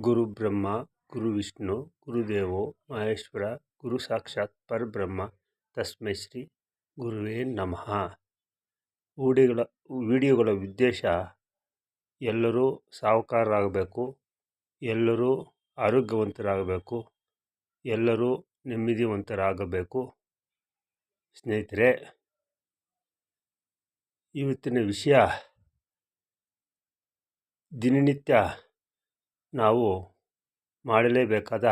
ಗುರುಬ್ರಹ್ಮ ಗುರುವಿಷ್ಣು ಗುರುದೇವೋ ಮಹೇಶ್ವರ, ಗುರು ಸಾಕ್ಷಾತ್ ಪರಬ್ರಹ್ಮ, ತಸ್ಮೈ ಶ್ರೀ ಗುರುವೇ ನಮಃ. ವಿಡಿಯೋಗಳ ವಿಡಿಯೋಗಳ ಉದ್ದೇಶ, ಎಲ್ಲರೂ ಸಾವುಕಾರರಾಗಬೇಕು ಎಲ್ಲರೂ ಆರೋಗ್ಯವಂತರಾಗಬೇಕು, ಎಲ್ಲರೂ ನೆಮ್ಮದಿವಂತರಾಗಬೇಕು. ಸ್ನೇಹಿತರೆ, ಇವತ್ತಿನ ವಿಷಯ ದಿನನಿತ್ಯ ನಾವು ಮಾಡಲೇಬೇಕಾದ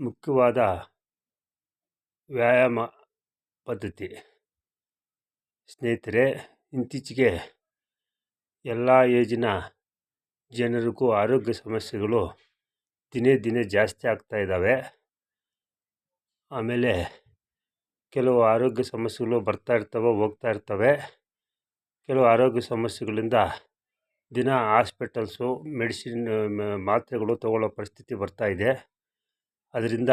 ಮುಖ್ಯವಾದ ವ್ಯಾಯಾಮ ಪದ್ಧತಿ. ಸ್ನೇಹಿತರೆ ಇತ್ತೀಚೆಗೆ ಎಲ್ಲ ಏಜಿನ ಜನರಿಗೂ ಆರೋಗ್ಯ ಸಮಸ್ಯೆಗಳು ದಿನೇ ದಿನೇ ಜಾಸ್ತಿ ಆಗ್ತಾ ಇದ್ದಾವೆ. ಆಮೇಲೆ ಕೆಲವು ಆರೋಗ್ಯ ಸಮಸ್ಯೆಗಳು ಬರ್ತಾ ಇರ್ತವೆ, ಹೋಗ್ತಾ ಇರ್ತವೆ. ಕೆಲವು ಆರೋಗ್ಯ ಸಮಸ್ಯೆಗಳಿಂದ ದಿನ ಹಾಸ್ಪಿಟಲ್ಸು, ಮೆಡಿಸಿನ್ ಮಾತ್ರೆಗಳು ತಗೊಳ್ಳೋ ಪರಿಸ್ಥಿತಿ ಬರ್ತಾ ಇದೆ. ಅದರಿಂದ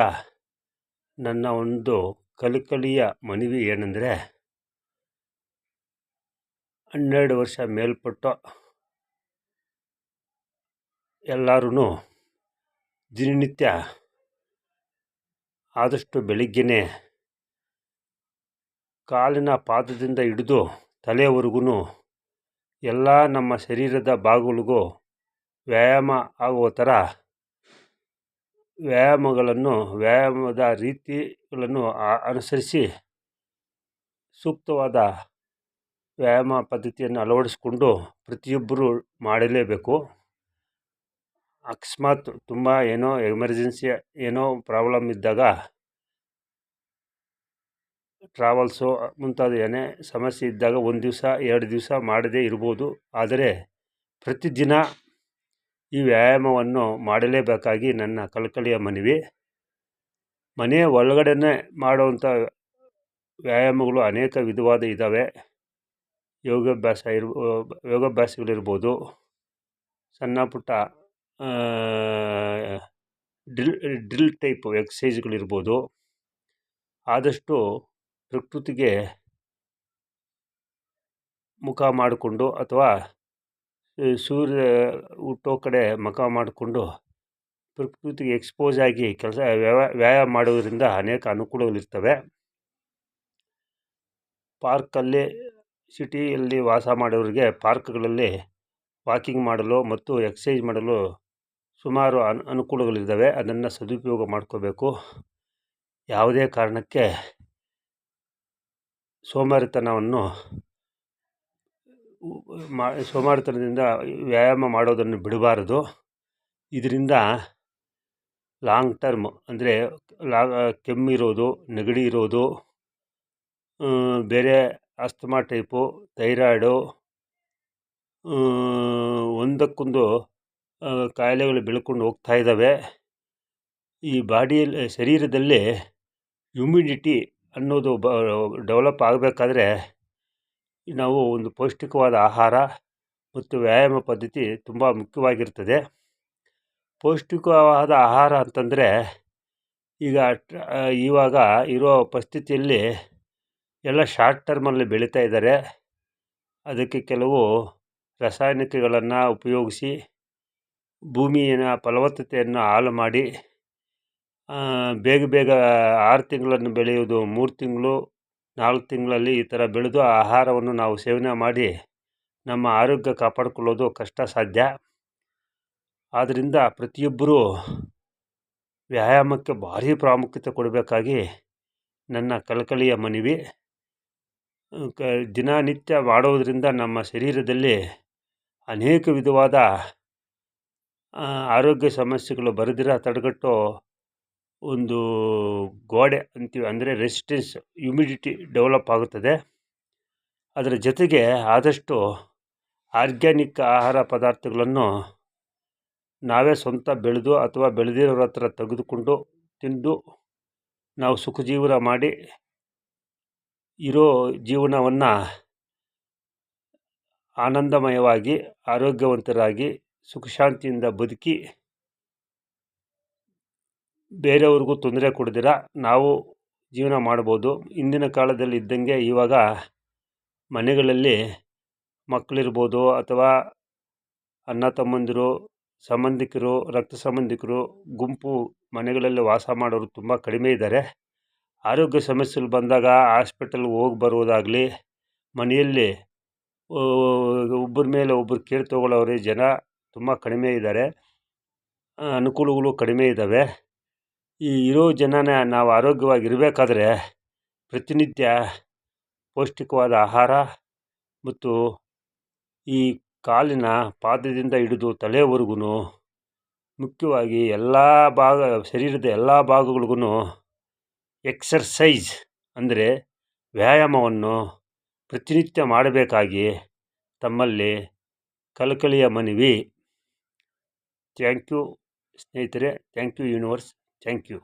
ನನ್ನ ಒಂದು ಕಲಿಕಲಿಯ ಮನವಿ ಏನೆಂದರೆ, ಹನ್ನೆರಡು ವರ್ಷ ಮೇಲ್ಪಟ್ಟ ಎಲ್ಲರೂ ದಿನನಿತ್ಯ ಆದಷ್ಟು ಬೆಳಿಗ್ಗೆನೇ ಕಾಲಿನ ಪಾದದಿಂದ ಹಿಡಿದು ತಲೆವರೆಗೂ ಎಲ್ಲ ನಮ್ಮ ಶರೀರದ ಭಾಗಗಳಿಗೂ ವ್ಯಾಯಾಮ ಆಗುವ ಥರ ವ್ಯಾಯಾಮಗಳನ್ನು, ವ್ಯಾಯಾಮದ ರೀತಿಗಳನ್ನು ಅನುಸರಿಸಿ ಸೂಕ್ತವಾದ ವ್ಯಾಯಾಮ ಪದ್ಧತಿಯನ್ನು ಅಳವಡಿಸ್ಕೊಂಡು ಪ್ರತಿಯೊಬ್ಬರು ಮಾಡಲೇಬೇಕು. ಅಕಸ್ಮಾತ್ ತುಂಬ ಏನೋ ಎಮರ್ಜೆನ್ಸಿ ಏನೋ ಪ್ರಾಬ್ಲಮ್ ಇದ್ದಾಗ ಟ್ರಾವೆಲ್ಸು ಮುಂತಾದ ಏನೇ ಸಮಸ್ಯೆ ಇದ್ದಾಗ ಒಂದು ದಿವಸ, ಎರಡು ದಿವಸ ಮಾಡದೇ ಇರ್ಬೋದು. ಆದರೆ ಪ್ರತಿದಿನ ಈ ವ್ಯಾಯಾಮವನ್ನು ಮಾಡಲೇಬೇಕಾಗಿ ನನ್ನ ಕಳಕಳಿಯ ಮನವಿ. ಮನೆಯ ಒಳಗಡೆನೇ ಮಾಡುವಂಥ ವ್ಯಾಯಾಮಗಳು ಅನೇಕ ವಿಧವಾದ ಇದ್ದಾವೆ. ಯೋಗಾಭ್ಯಾಸ ಇರ್ಬೋ, ಯೋಗಾಭ್ಯಾಸಗಳಿರ್ಬೋದು. ಸಣ್ಣ ಪುಟ್ಟ ಡ್ರಿಲ್ ಡ್ರಿಲ್ ಟೈಪ್ ಎಕ್ಸಸೈಸ್ಗಳಿರ್ಬೋದು ಆದಷ್ಟು ಪ್ರಕೃತಿಗೆ ಮುಖ ಮಾಡಿಕೊಂಡು ಅಥವಾ ಸೂರ್ಯ ಹುಟ್ಟೋ ಕಡೆ ಮುಖ ಮಾಡಿಕೊಂಡು ಪ್ರಕೃತಿಗೆ ಎಕ್ಸ್ಪೋಸ್ ಆಗಿ ಕೆಲಸ ವ್ಯಾಯಾಮ ಮಾಡೋದರಿಂದ ಅನೇಕ ಅನುಕೂಲಗಳಿರ್ತವೆ ಪಾರ್ಕಲ್ಲಿ, ಸಿಟಿಯಲ್ಲಿ ವಾಸ ಮಾಡೋರಿಗೆ ಪಾರ್ಕ್ಗಳಲ್ಲಿ ವಾಕಿಂಗ್ ಮಾಡಲು ಮತ್ತು ಎಕ್ಸೈಸ್ ಮಾಡಲು ಸುಮಾರು ಅನು ಅನುಕೂಲಗಳಿದ್ದಾವೆ ಅದನ್ನು ಸದುಪಯೋಗ ಮಾಡ್ಕೋಬೇಕು. ಯಾವುದೇ ಕಾರಣಕ್ಕೆ ಸೋಮಾರಿತನವನ್ನು ಮಾ, ಸೋಮಾರಿತನದಿಂದ ವ್ಯಾಯಾಮ ಮಾಡೋದನ್ನು ಬಿಡಬಾರದು. ಇದರಿಂದ ಲಾಂಗ್ ಟರ್ಮ್ ಅಂದರೆ ಲಾ ಕೆಮ್ಮಿರೋದು ನೆಗಡಿ ಇರೋದು ಬೇರೆ ಅಸ್ತಮಾ ಟೈಪು, ಥೈರಾಯ್ಡು ಒಂದಕ್ಕೊಂದು ಕಾಯಿಲೆಗಳು ಬೆಳ್ಕೊಂಡು ಹೋಗ್ತಾ ಇದ್ದಾವೆ. ಈ ಬಾಡಿಯಲ್ಲಿ, ಶರೀರದಲ್ಲಿ ಹ್ಯುಮಿಡಿಟಿ ಅನ್ನೋದು ಬ ಡೆವಲಪ್ ಆಗಬೇಕಾದ್ರೆ ನಾವು ಒಂದು ಪೌಷ್ಟಿಕವಾದ ಆಹಾರ ಮತ್ತು ವ್ಯಾಯಾಮ ಪದ್ಧತಿ ತುಂಬ ಮುಖ್ಯವಾಗಿರ್ತದೆ. ಪೌಷ್ಟಿಕವಾದ ಆಹಾರ ಅಂತಂದರೆ ಈಗ ಇವಾಗ ಇರೋ ಪರಿಸ್ಥಿತಿಯಲ್ಲಿ ಎಲ್ಲ ಶಾರ್ಟ್ ಟರ್ಮಲ್ಲಿ ಬೆಳೀತಾ ಇದ್ದಾರೆ. ಅದಕ್ಕೆ ಕೆಲವು ರಾಸಾಯನಿಕಗಳನ್ನು ಉಪಯೋಗಿಸಿ ಭೂಮಿಯ ಫಲವತ್ತತೆಯನ್ನು ಹಾಳು ಮಾಡಿ ಬೇಗ ಬೇಗ ಆರು ತಿಂಗಳನ್ನು ಬೆಳೆಯೋದು ಮೂರು ತಿಂಗಳು, ನಾಲ್ಕು ತಿಂಗಳಲ್ಲಿ ಈ ಥರ ಬೆಳೆದು ಆಹಾರವನ್ನು ನಾವು ಸೇವನೆ ಮಾಡಿ ನಮ್ಮ ಆರೋಗ್ಯ ಕಾಪಾಡಿಕೊಳ್ಳೋದು ಕಷ್ಟ ಸಾಧ್ಯ ಆದ್ದರಿಂದ ಪ್ರತಿಯೊಬ್ಬರೂ ವ್ಯಾಯಾಮಕ್ಕೆ ಭಾರಿ ಪ್ರಾಮುಖ್ಯತೆ ಕೊಡಬೇಕಾಗಿ ನನ್ನ ಕಳಕಳಿಯ ಮನವಿ. ಕ, ದಿನನಿತ್ಯ ಮಾಡೋದರಿಂದ ನಮ್ಮ ಶರೀರದಲ್ಲಿ ಅನೇಕ ವಿಧವಾದ ಆರೋಗ್ಯ ಸಮಸ್ಯೆಗಳು ಬರದಿರ, ತಡೆಗಟ್ಟೋ ಒಂದು ಗೋಡೆ ಅಂತೀವಿ, ಅಂದರೆ ರೆಸಿಸ್ಟೆನ್ಸ್ ಹ್ಯುಮಿಡಿಟಿ ಡೆವಲಪ್ ಆಗುತ್ತದೆ. ಅದರ ಜೊತೆಗೆ ಆದಷ್ಟು ಆರ್ಗ್ಯಾನಿಕ್ ಆಹಾರ ಪದಾರ್ಥಗಳನ್ನು ನಾವೇ ಸ್ವಂತ ಬೆಳೆದು ಅಥವಾ ಬೆಳೆದಿರೋರ ಹತ್ರ ತೆಗೆದುಕೊಂಡು ತಿಂದು ನಾವು ಸುಖ ಜೀವನ ಮಾಡಿ ಇರೋ ಜೀವನವನ್ನು ಆನಂದಮಯವಾಗಿ, ಆರೋಗ್ಯವಂತರಾಗಿ, ಸುಖಶಾಂತಿಯಿಂದ ಬದುಕಿ ಬೇರೆಯವ್ರಿಗೂ ತೊಂದರೆ ಕೊಡ್ದಿರ? ನಾವು ಜೀವನ ಮಾಡ್ಬೋದು. ಹಿಂದಿನ ಕಾಲದಲ್ಲಿ ಇದ್ದಂಗೆ ಇವಾಗ ಮನೆಗಳಲ್ಲಿ ಮಕ್ಕಳಿರ್ಬೋದು ಅಥವಾ ಅಣ್ಣ ತಮ್ಮಂದಿರು, ಸಂಬಂಧಿಕರು, ರಕ್ತ ಸಂಬಂಧಿಕರು, ಗುಂಪು ಮನೆಗಳಲ್ಲಿ ವಾಸ ಮಾಡೋರು ತುಂಬ ಕಡಿಮೆ ಇದ್ದಾರೆ. ಆರೋಗ್ಯ ಸಮಸ್ಯೆಗಳು ಬಂದಾಗ ಆಸ್ಪೆಟಲ್ಗೆ ಹೋಗಿ ಬರುವುದಾಗಲಿ ಮನೆಯಲ್ಲಿ ಒಬ್ಬರ ಮೇಲೆ ಒಬ್ಬರು ಕೇರ್ ಜನ ತುಂಬ ಕಡಿಮೆ ಇದ್ದಾರೆ. ಅನುಕೂಲಗಳು ಕಡಿಮೆ ಇದ್ದಾವೆ. ಈ ಇರೋ ಜನನ ನಾವು ಆರೋಗ್ಯವಾಗಿರಬೇಕಾದ್ರೆ ಪ್ರತಿನಿತ್ಯ ಪೌಷ್ಟಿಕವಾದ ಆಹಾರ ಮತ್ತು ಈ ಕಾಲಿನ ಪಾದದಿಂದ ಹಿಡಿದು ತಲೆವರೆಗೂ ಮುಖ್ಯವಾಗಿ ಎಲ್ಲ ಭಾಗ, ಶರೀರದ ಎಲ್ಲ ಭಾಗಗಳಿಗೂ ಎಕ್ಸರ್ಸೈಜ್ ಅಂದರೆ ವ್ಯಾಯಾಮವನ್ನು ಪ್ರತಿನಿತ್ಯ ಮಾಡಬೇಕಾಗಿ ತಮ್ಮಲ್ಲಿ ಕಳಕಳಿಯ ಮನವಿ. ಥ್ಯಾಂಕ್ ಯು ಸ್ನೇಹಿತರೆ, thank you universe. Thank you